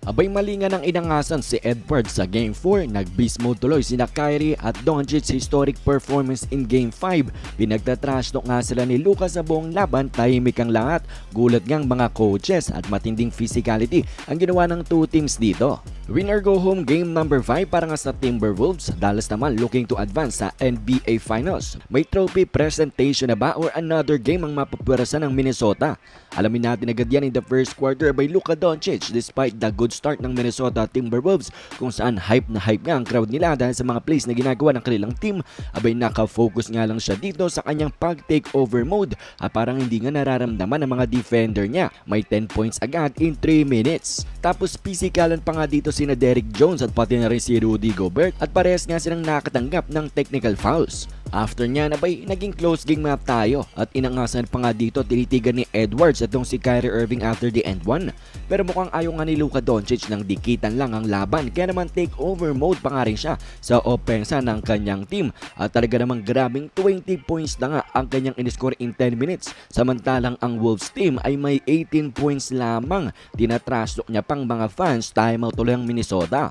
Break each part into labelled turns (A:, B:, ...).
A: Abay mali nga ng inangasan si Edwards sa Game 4, nag-beast mode tuloy sina Kyrie at Doncic historic performance in Game 5. Pinagtatrash talk nga sila ni Lucas sa buong laban, tahimik ang lahat. Gulat ngang mga coaches at matinding physicality ang ginawa ng two teams dito. Winner go home game number 5 para nga sa Timberwolves. Dallas naman looking to advance sa NBA Finals. May trophy presentation na ba or another game ang mapapwerasan ng Minnesota? Alamin natin agad yan in the first quarter by Luka Doncic despite the good start ng Minnesota Timberwolves kung saan hype na hype nga ang crowd nila dahil sa mga plays na ginagawa ng kanilang team abay nakafocus nga lang siya dito sa kanyang pag-take over mode at parang hindi nga nararamdaman ng mga defender niya. May 10 points agad in 3 minutes. Tapos pisikalan pa nga dito sina Derrick Jones at pati na rin si Rudy Gobert at parehas nga silang nakatanggap ng technical fouls. After niya nabay naging close game map tayo? At inangasan pa nga dito tinitigan ni Edwards itong si Kyrie Irving after the end one. Pero mukhang ayaw nga ni Luka Doncic ng dikitan lang ang laban. Kaya naman take over mode pa nga rin siya sa opensa ng kanyang team. At talaga namang grabing 20 points na nga ang kanyang iniscore in 10 minutes. Samantalang ang Wolves team ay may 18 points lamang. Tinatrash talk niya pang mga fans. Timeout tuloy ang Minnesota.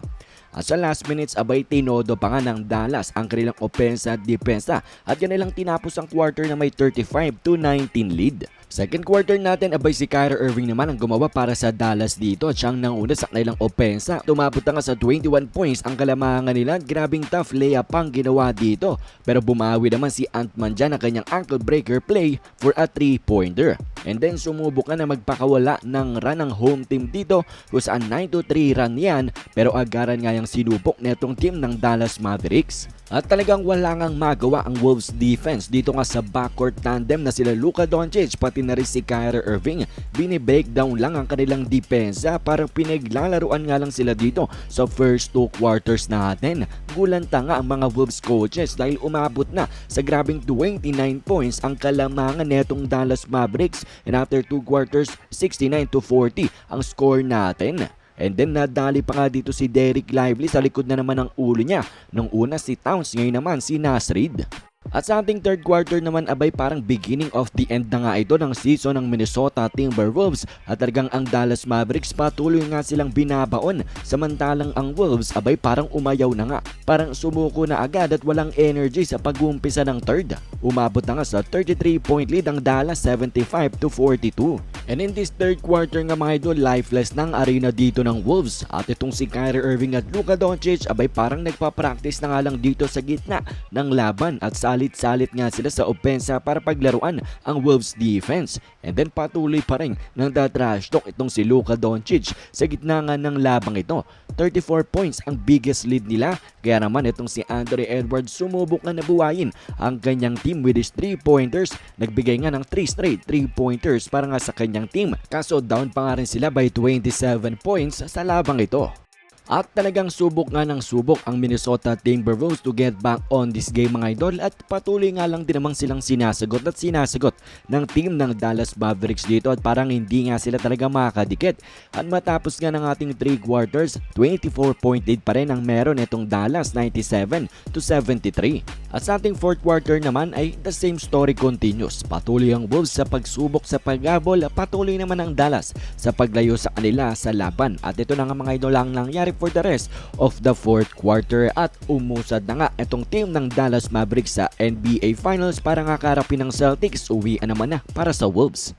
A: At sa last minutes, abay tinodo pa nga ng Dallas ang kanilang opensa at depensa at yan nilang tinapos ang quarter na may 35 to 19 lead. Second quarter natin, abay si Kyrie Irving naman ang gumawa para sa Dallas dito at siyang nanguna sa kanilang opensa. Tumabot nga sa 21 points ang kalamangan nila at grabing tough layup ang ginawa dito. Pero bumawi naman si Ant-Man dyan ang kanyang ankle breaker play for a 3-pointer. And then sumubok na na magpakawala ng run ng home team dito kung saan 9-3 run yan pero agaran nga yung sinubok netong team ng Dallas Mavericks. At talagang wala ngang magawa ang Wolves defense dito nga sa backcourt tandem na sila Luka Doncic pati na rin si Kyrie Irving. Bini-breakdown lang ang kanilang depensa para pinaglalaruan nga lang sila dito sa first two quarters natin. Gulanta nga ang mga Wolves coaches dahil umabot na sa grabing 29 points ang kalamangan netong Dallas Mavericks and after two quarters 69 to 40 ang score natin. And then nadali pa nga dito si Derek Lively sa likod na naman ng ulo niya. Nung una si Towns, ngayon naman si Nasrid. At sa ating third quarter naman abay parang beginning of the end na nga ito ng season ng Minnesota Timberwolves at talagang ang Dallas Mavericks patuloy nga silang binabaon samantalang ang Wolves abay parang umayaw na nga. Parang sumuko na agad at walang energy sa pag-uumpisa ng third. Umabot na nga sa 33 point lead ang Dallas 75 to 42. And in this third quarter nga mga idol, lifeless ng arena dito ng Wolves. At itong si Kyrie Irving at Luka Doncic abay parang nagpa-practice na nga lang dito sa gitna ng laban at salit-salit nga sila sa opensa para paglaruan ang Wolves defense. And then patuloy pa rin ng trash talk itong si Luka Doncic sa gitna nga ng labang ito. 34 points ang biggest lead nila kaya naman itong si Andre Edwards sumubok na nabuhayin ang kanyang team with his 3-pointers. Nagbigay nga ng 3 straight 3-pointers para nga sa kanyang team. Kaso down pa nga rin sila by 27 points sa labang ito. At talagang subok nga ng subok ang Minnesota Timberwolves to get back on this game mga idol at patuloy nga lang din namang silang sinasagot at sinasagot ng team ng Dallas Mavericks dito at parang hindi nga sila talaga makakadikit. At matapos nga ng ating 3 quarters, 24 point lead pa rin ang meron itong Dallas 97 to 73. At sa ating 4th quarter naman ay the same story continues. Patuloy ang Wolves sa pagsubok sa pagabol, patuloy naman ang Dallas sa paglayo sa kanila sa laban. At ito na nga mga idol ang nangyari for the rest of the 4th quarter at umusad na nga itong team ng Dallas Mavericks sa NBA Finals para nga karapin ng Celtics uwi naman na para sa Wolves.